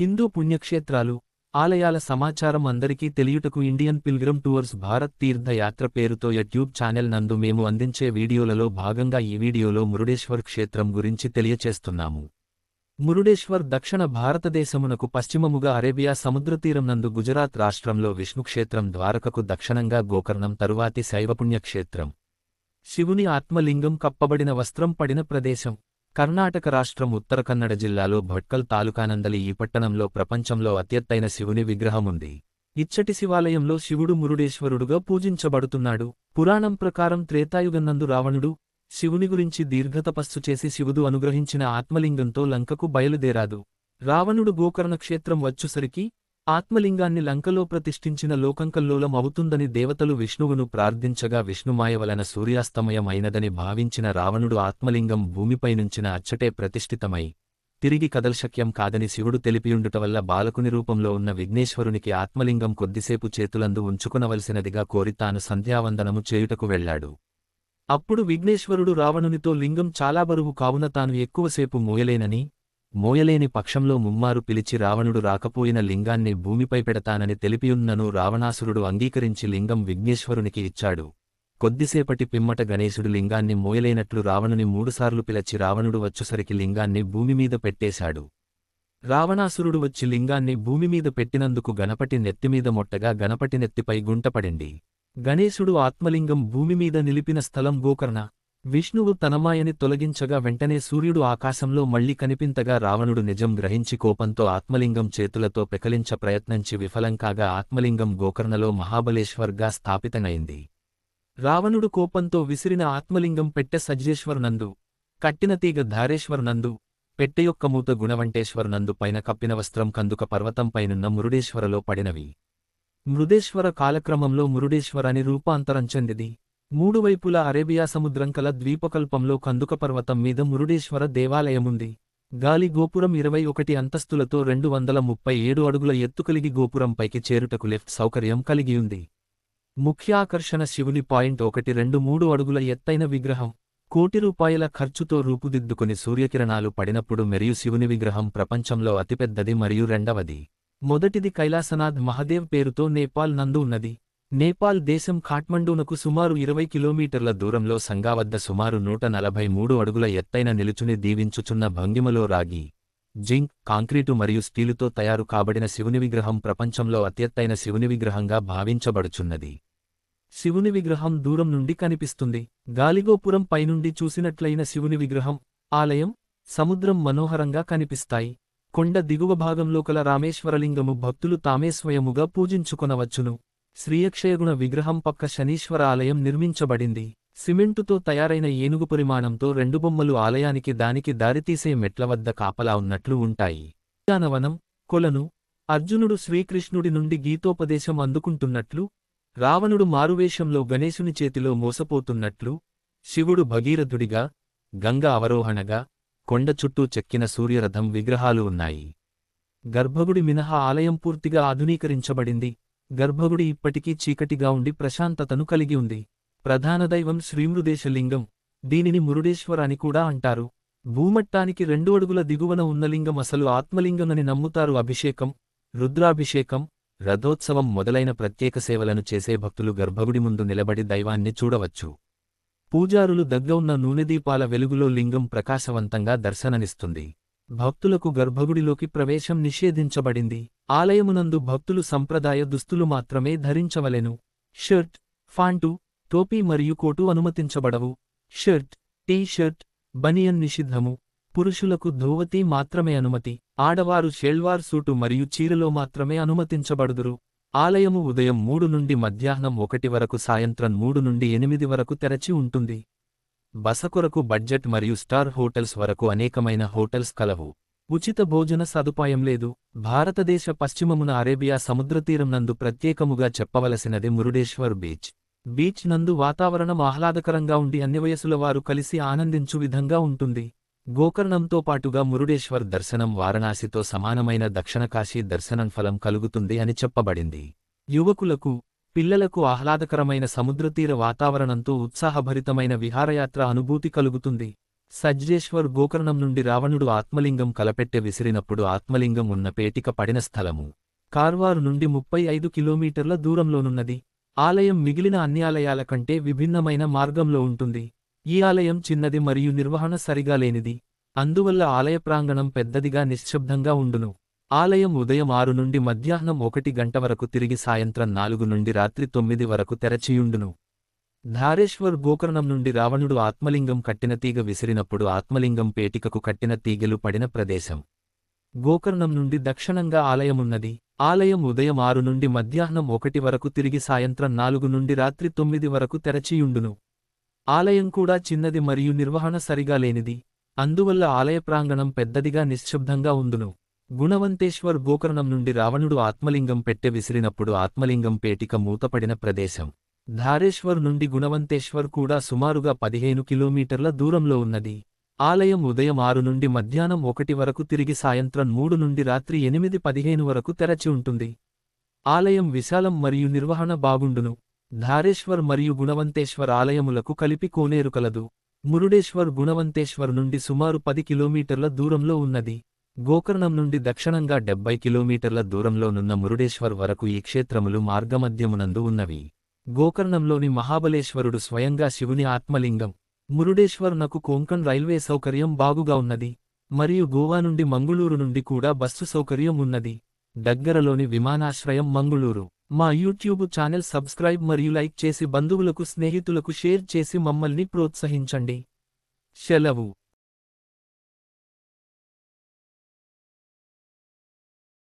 హిందూ పుణ్యక్షేత్రాలు ఆలయాల సమాచారం అందరికీ తెలియుటకు ఇండియన్ పిల్గ్రమ్ టూర్స్ భారత్ తీర్థయాత్ర పేరుతో యూట్యూబ్ ఛానల్ నందు మేము అందించే వీడియోలలో భాగంగా ఈ వీడియోలో మురుడేశ్వర్ క్షేత్రం గురించి తెలియచేస్తున్నాము. మురుడేశ్వర్ దక్షిణ భారతదేశమునకు పశ్చిమముగా అరేబియా సముద్రతీరం నందు గుజరాత్ రాష్ట్రంలో విష్ణుక్షేత్రం ద్వారకకు దక్షిణంగా గోకర్ణం తరువాతి శైవపుణ్యక్షేత్రం. శివుని ఆత్మలింగం కప్పబడిన వస్త్రం పడిన ప్రదేశం. కర్ణాటక రాష్ట్రం ఉత్తర కన్నడ జిల్లాలో భట్కల్ తాలూకానందలి ఈ పట్టణంలో ప్రపంచంలో అత్యత్తైన శివుని విగ్రహముంది ఇచ్చటి శివాలయంలో శివుడు మురుడేశ్వరుడుగా పూజించబడుతున్నాడు. పురాణం ప్రకారం త్రేతాయుగన్నందు రావణుడు శివుని గురించి దీర్ఘతపస్సు చేసి శివుడు అనుగ్రహించిన ఆత్మలింగంతో లంకకు బయలుదేరాదు రావణుడు గోకర్ణ క్షేత్రం వచ్చుసరికి ఆత్మలింగాన్ని లంకలో ప్రతిష్ఠించిన లోకంకల్లోలం అవుతుందని దేవతలు విష్ణువును ప్రార్థించగా విష్ణుమాయ వలన సూర్యాస్తమయం అయినదని భావించిన రావణుడు ఆత్మలింగం భూమిపైనుంచిన అచ్చటే ప్రతిష్ఠితమై తిరిగి కదల్శక్యం కాదని శివుడు తెలిపియుండుట వల్ల బాలకుని రూపంలో ఉన్న విఘ్నేశ్వరునికి ఆత్మలింగం కొద్దిసేపు చేతులందు ఉంచుకునవలసినదిగా కోరి తాను సంధ్యావందనము చేయుటకు వెళ్ళాడు అప్పుడు విఘ్నేశ్వరుడు రావణునితో లింగం చాలా బరువు కావున తాను ఎక్కువసేపు మోయలేనని మోయలేని పక్షంలో ముమ్మారు పిలిచి రావణుడు రాకపోయిన లింగాన్ని భూమిపై పెడతానని తెలిపియున్నను రావణాసురుడు అంగీకరించి లింగం విఘ్నేశ్వరునికి ఇచ్చాడు. కొద్దిసేపటి పిమ్మట గణేశుడు లింగాన్ని మోయలేనట్లు రావణుని మూడుసార్లు పిలచి రావణుడు వచ్చుసరికి లింగాన్ని భూమిమీద పెట్టేశాడు. రావణాసురుడు వచ్చి లింగాన్ని భూమిమీద పెట్టినందుకు గణపటి నెత్తిమీద మొట్టగా గణపటి నెత్తిపై గుంటపడింది. గణేశుడు ఆత్మలింగం భూమిమీద నిలిపిన స్థలం గోకర్ణ. విష్ణువు తనమాయని తొలగించగా వెంటనే సూర్యుడు ఆకాశంలో మళ్ళీ కనిపింతగా రావణుడు నిజం గ్రహించి కోపంతో ఆత్మలింగం చేతులతో పెకలించ ప్రయత్నంచి విఫలం కాగా ఆత్మలింగం గోకర్ణలో మహాబలేశ్వర్గా స్థాపితమైంది. రావణుడు కోపంతో విసిరిన ఆత్మలింగం పెట్టె సజ్జేశ్వర్ నందు కట్టిన తీగ ధారేశ్వర్ నందు పెట్టె యొక్క మూత గుణవంటేశ్వర్ నందు పైన కప్పిన వస్త్రం కందుక పర్వతంపైనున్న మురుడేశ్వరలో పడినవి. మృదేశ్వర కాలక్రమంలో మురుడేశ్వర అని రూపాంతరం చెందిది. మూడువైపుల అరేబియా సముద్రం కల ద్వీపకల్పంలో కందుక పర్వతం మీద మురుడేశ్వర దేవాలయముంది. గాలి గోపురం ఇరవై ఒకటి అంతస్తులతో రెండు వందల ముప్పై ఏడు అడుగుల ఎత్తు కలిగి గోపురంపైకి చేరుటకు లిఫ్ట్ సౌకర్యం కలిగియుంది ముఖ్య ఆకర్షణ శివుని పాయింట్ ఒకటి రెండు మూడు అడుగుల ఎత్తైన విగ్రహం. కోటి రూపాయల ఖర్చుతో రూపుదిద్దుకుని సూర్యకిరణాలు పడినప్పుడు మెరియు శివుని విగ్రహం ప్రపంచంలో అతిపెద్దది మరియు రెండవది. మొదటిది కైలాసనాథ్ మహదేవ్ పేరుతో నేపాల్ నందు ఉన్నది. నేపాల్ దేశం ఖాట్మండూనకు సుమారు ఇరవై కిలోమీటర్ల దూరంలో సంగా వద్ద సుమారు నూట నలభై మూడు అడుగుల ఎత్తైన నిలుచుని దీవించుచున్న భంగిమలో రాగి జింక్ కాంక్రీటు మరియు స్టీలుతో తయారు కాబడిన శివుని విగ్రహం ప్రపంచంలో అత్యత్తైన శివుని విగ్రహంగా భావించబడుచున్నది. శివుని విగ్రహం దూరం నుండి కనిపిస్తుంది. గాలిగోపురం పైనుండి చూసినట్లయిన శివుని విగ్రహం ఆలయం సముద్రం మనోహరంగా కనిపిస్తాయి. కొండ దిగువ భాగంలో కల రామేశ్వరలింగము భక్తులు తామే స్వయముగా పూజించుకొనవచ్చును. శ్రీయక్షయగుణ విగ్రహం పక్క శనీశ్వర ఆలయం నిర్మించబడింది. సిమెంటుతో తయారైన ఏనుగు పరిమాణంతో రెండు బొమ్మలు ఆలయానికి దానికి దారితీసే మెట్ల వద్ద కాపలా ఉన్నట్లు ఉంటాయి. ఉద్యానవనం కొలను అర్జునుడు శ్రీకృష్ణుడి నుండి గీతోపదేశం అందుకుంటున్నట్లు రావణుడు మారువేషంలో గణేశుని చేతిలో మోసపోతున్నట్లు శివుడు భగీరథుడిగా గంగ అవరోహణగా కొండ చుట్టూ చెక్కిన సూర్యరథం విగ్రహాలు ఉన్నాయి. గర్భగుడి మినహా ఆలయం పూర్తిగా ఆధునీకరించబడింది. గర్భగుడి ఇప్పటికీ చీకటిగా ఉండి ప్రశాంతతను కలిగి ఉంది. ప్రధాన దైవం శ్రీమృదేశలింగం. దీనిని మురుడేశ్వర అని కూడా అంటారు. భూమట్టానికి రెండు అడుగుల దిగువన ఉన్న లింగం అసలు ఆత్మలింగమని నమ్ముతారు అభిషేకం రుద్రాభిషేకం రథోత్సవం మొదలైన ప్రత్యేక సేవలను చేసే భక్తులు గర్భగుడి ముందు నిలబడి దైవాన్ని చూడవచ్చు. పూజారులు దగ్గ ఉన్న నూనెదీపాల వెలుగులో లింగం ప్రకాశవంతంగా దర్శననిస్తుంది భక్తులకు గర్భగుడిలోకి ప్రవేశం నిషేధించబడింది. ఆలయమునందు భక్తులు సంప్రదాయ దుస్తులు మాత్రమే ధరించవలెను. షర్ట్ ఫాంటు టోపీ మరియు కోటు అనుమతించబడవు. షర్ట్ టీ షర్ట్ బనియన్ నిషిద్ధము. పురుషులకు ధోవతి మాత్రమే అనుమతి. ఆడవారు షెల్వార్ సూటు మరియు చీరలో మాత్రమే అనుమతించబడుదురు. ఆలయము ఉదయం మూడు నుండి మధ్యాహ్నం ఒకటి వరకు సాయంత్రం మూడు నుండి ఎనిమిది వరకు తెరచి ఉంటుంది. బస కొరకు బడ్జెట్ మరియు స్టార్ హోటల్స్ వరకు అనేకమైన హోటల్స్ కలవు. ఉచిత భోజన సదుపాయం లేదు. భారతదేశ పశ్చిమమున అరేబియా సముద్రతీరం నందు ప్రత్యేకముగా చెప్పవలసినది మురుడేశ్వర్ బీచ్. బీచ్ నందు వాతావరణం ఆహ్లాదకరంగా ఉండి అన్ని వయసుల వారు కలిసి ఆనందించు విధంగా ఉంటుంది. గోకర్ణంతో పాటుగా మురుడేశ్వర్ దర్శనం వారణాసితో సమానమైన దక్షిణకాశీ దర్శనం ఫలం కలుగుతుంది అని చెప్పబడింది. యువకులకు పిల్లలకు ఆహ్లాదకరమైన సముద్రతీర వాతావరణంతో ఉత్సాహభరితమైన విహారయాత్ర అనుభూతి కలుగుతుంది. సజ్జేశ్వర్ గోకర్ణం నుండి రావణుడు ఆత్మలింగం కలపెట్టె విసిరినప్పుడు ఆత్మలింగం ఉన్న పేటిక పడిన స్థలము. కార్వారు నుండి ముప్పై ఐదు కిలోమీటర్ల దూరంలోనున్నది. ఆలయం మిగిలిన అన్ని ఆలయాల కంటే విభిన్నమైన మార్గంలో ఉంటుంది. ఈ ఆలయం చిన్నది మరియు నిర్వహణ సరిగా లేనిది. అందువల్ల ఆలయ ప్రాంగణం పెద్దదిగా నిశ్శబ్దంగా ఉండును. ఆలయం ఉదయం ఆరు నుండి మధ్యాహ్నం ఒకటి గంట వరకు తిరిగి సాయంత్రం నాలుగు నుండి రాత్రి తొమ్మిది వరకు తెరచియుండును. ధారేశ్వర్ గోకర్ణం నుండి రావణుడు ఆత్మలింగం కట్టిన తీగ విసిరినప్పుడు ఆత్మలింగం పేటికకు కట్టిన తీగలు పడిన ప్రదేశం. గోకర్ణం నుండి దక్షిణంగా ఆలయమున్నది ఆలయం ఉదయం ఆరు నుండి మధ్యాహ్నం ఒకటి వరకు తిరిగి సాయంత్రం నాలుగు నుండి రాత్రి తొమ్మిది వరకు తెరచియుండును. ఆలయం కూడా చిన్నది మరియు నిర్వహణ సరిగా లేనిది. అందువల్ల ఆలయ ప్రాంగణం పెద్దదిగా నిశ్శబ్దంగా ఉందును గుణవంతేశ్వర్ గోకర్ణం నుండి రావణుడు ఆత్మలింగం పెట్టె విసిరినప్పుడు ఆత్మలింగం పేటిక మూతపడిన ప్రదేశం. ధారేశ్వర్ నుండి గుణవంతేశ్వర్ కూడా సుమారుగా పదిహేను కిలోమీటర్ల దూరంలో ఉన్నది. ఆలయం ఉదయం ఆరు నుండి మధ్యాహ్నం ఒకటి వరకు తిరిగి సాయంత్రం మూడు నుండి రాత్రి ఎనిమిది పదిహేను వరకు తెరచి ఉంటుంది. ఆలయం విశాలం మరియు నిర్వహణ బాగుండును. ధారేశ్వర్ మరియు గుణవంతేశ్వర్ ఆలయములకు కలిపి కోనేరు కలదు. మురుడేశ్వర్ గుణవంతేశ్వర్ నుండి సుమారు పది కిలోమీటర్ల దూరంలో ఉన్నది. గోకర్ణం నుండి దక్షిణంగా డెబ్బై కిలోమీటర్ల దూరంలోనున్న మురుడేశ్వర్ వరకు ఈ క్షేత్రములు మార్గమధ్యమునందు ఉన్నవి. గోకర్ణంలోని మహాబలేశ్వరుడు స్వయంగా శివుని ఆత్మలింగం. మురుడేశ్వర్నకు కోంకణ్ రైల్వే సౌకర్యం బాగుగా ఉన్నది. మరియు గోవా నుండి మంగుళూరు నుండి కూడా బస్సు సౌకర్యం ఉన్నది. దగ్గరలోని విమానాశ్రయం మంగుళూరు. మా యూట్యూబ్ ఛానల్ సబ్స్క్రైబ్ మరియు లైక్ చేసి బంధువులకు స్నేహితులకు షేర్ చేసి మమ్మల్ని ప్రోత్సహించండి. సెలవు.